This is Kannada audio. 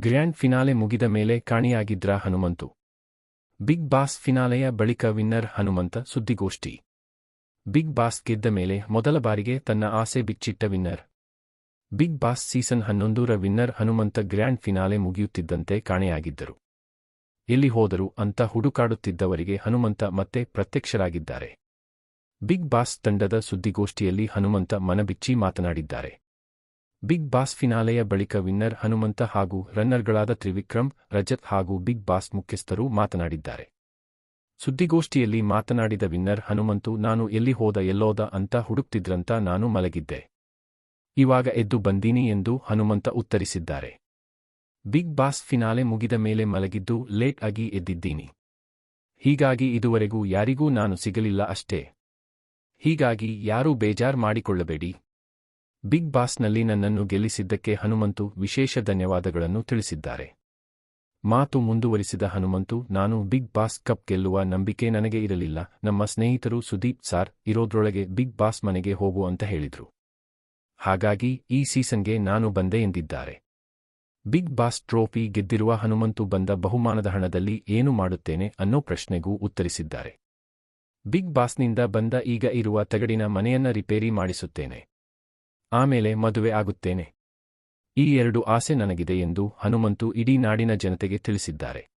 ಗ್ರ್ಯಾಂಡ್ ಫಿನಾಲೆ ಮುಗಿದ ಮೇಲೆ ಕಾಣಿಯಾಗಿದ್ರ ಹನುಮಂತು. ಬಿಗ್ ಬಾಸ್ ಫಿನಾಲೆಯ ಬಳಿಕ ವಿನ್ನರ್ ಹನುಮಂತ ಸುದ್ದಿಗೋಷ್ಠಿ. ಬಿಗ್ ಬಾಸ್ ಗೆದ್ದ ಮೇಲೆ ಮೊದಲ ಬಾರಿಗೆ ತನ್ನ ಆಸೆ ಬಿಚ್ಚಿಟ್ಟ ವಿನ್ನರ್. ಬಿಗ್ ಬಾಸ್ ಸೀಸನ್ ಹನ್ನೊಂದೂರ ವಿನ್ನರ್ ಹನುಮಂತ ಗ್ರ್ಯಾಂಡ್ ಫಿನಾಲೆ ಮುಗಿಯುತ್ತಿದ್ದಂತೆ ಕಾಣೆಯಾಗಿದ್ದರು. ಎಲ್ಲಿ ಹೋದರೂ ಅಂತ ಹುಡುಕಾಡುತ್ತಿದ್ದವರಿಗೆ ಹನುಮಂತ ಮತ್ತೆ ಪ್ರತ್ಯಕ್ಷರಾಗಿದ್ದಾರೆ. ಬಿಗ್ ಬಾಸ್ ತಂಡದ ಸುದ್ದಿಗೋಷ್ಠಿಯಲ್ಲಿ ಹನುಮಂತ ಮನಬಿಚ್ಚಿ ಮಾತನಾಡಿದ್ದಾರೆ. ಬಿಗ್ ಬಾಸ್ ಫಿನಾಲೆಯ ಬಳಿಕ ವಿನ್ನರ್ ಹನುಮಂತ ಹಾಗೂ ರನ್ನರ್ಗಳಾದ ತ್ರಿವಿಕ್ರಮ್, ರಜತ್ ಹಾಗೂ ಬಿಗ್ ಬಾಸ್ ಮುಖ್ಯಸ್ಥರು ಮಾತನಾಡಿದ್ದಾರೆ. ಸುದ್ದಿಗೋಷ್ಠಿಯಲ್ಲಿ ಮಾತನಾಡಿದ ವಿನ್ನರ್ ಹನುಮಂತು, ನಾನು ಎಲ್ಲಿ ಹೋದ ಎಲ್ಲೋದ ಅಂತ ಹುಡುಕ್ತಿದ್ರಂತ ನಾನು ಮಲಗಿದ್ದೆ. ಇವಾಗ ಎದ್ದು ಬಂದೀನಿ ಎಂದು ಹನುಮಂತ ಉತ್ತರಿಸಿದ್ದಾರೆ. ಬಿಗ್ ಬಾಸ್ ಫಿನಾಲೆ ಮುಗಿದ ಮೇಲೆ ಮಲಗಿದ್ದು ಲೇಟ್ ಆಗಿ ಎದ್ದಿದ್ದೀನಿ. ಹೀಗಾಗಿ ಇದುವರೆಗೂ ಯಾರಿಗೂ ನಾನು ಸಿಗಲಿಲ್ಲ ಅಷ್ಟೇ. ಹೀಗಾಗಿ ಯಾರೂ ಬೇಜಾರ್ ಮಾಡಿಕೊಳ್ಳಬೇಡಿ. ಬಿಗ್ ಬಾಸ್ನಲ್ಲಿ ನನ್ನನ್ನು ಗೆಲ್ಲಿಸಿದ್ದಕ್ಕೆ ಹನುಮಂತು ವಿಶೇಷ ಧನ್ಯವಾದಗಳನ್ನು ತಿಳಿಸಿದ್ದಾರೆ. ಮಾತು ಮುಂದುವರಿಸಿದ ಹನುಮಂತು, ನಾನು ಬಿಗ್ ಬಾಸ್ ಕಪ್ ಗೆಲ್ಲುವ ನಂಬಿಕೆ ನನಗೆ ಇರಲಿಲ್ಲ. ನಮ್ಮ ಸ್ನೇಹಿತರು ಸುದೀಪ್ ಸಾರ್ ಇರೋದ್ರೊಳಗೆ ಬಿಗ್ ಬಾಸ್ ಮನೆಗೆ ಹೋಗು ಅಂತ ಹೇಳಿದ್ರು. ಹಾಗಾಗಿ ಈ ಸೀಸನ್ಗೆ ನಾನು ಬಂದೆ ಎಂದಿದ್ದಾರೆ. ಬಿಗ್ ಬಾಸ್ ಟ್ರೋಫಿ ಗೆದ್ದಿರುವ ಹನುಮಂತು ಬಂದ ಬಹುಮಾನದ ಹಣದಲ್ಲಿ ಏನು ಮಾಡುತ್ತೇನೆ ಅನ್ನೋ ಪ್ರಶ್ನೆಗೂ ಉತ್ತರಿಸಿದ್ದಾರೆ. ಬಿಗ್ ಬಾಸ್ನಿಂದ ಬಂದ ಈಗ ಇರುವ ತಗಡಿನ ಮನೆಯನ್ನ ರಿಪೇರಿ ಮಾಡಿಸುತ್ತೇನೆ. ಆಮೇಲೆ ಮದುವೆ ಆಗುತ್ತೇನೆ. ಈ ಎರಡು ಆಸೆ ನನಗಿದೆ ಎಂದು ಹನುಮಂತು ಇಡೀ ನಾಡಿನ ಜನತೆಗೆ ತಿಳಿಸಿದ್ದಾರೆ.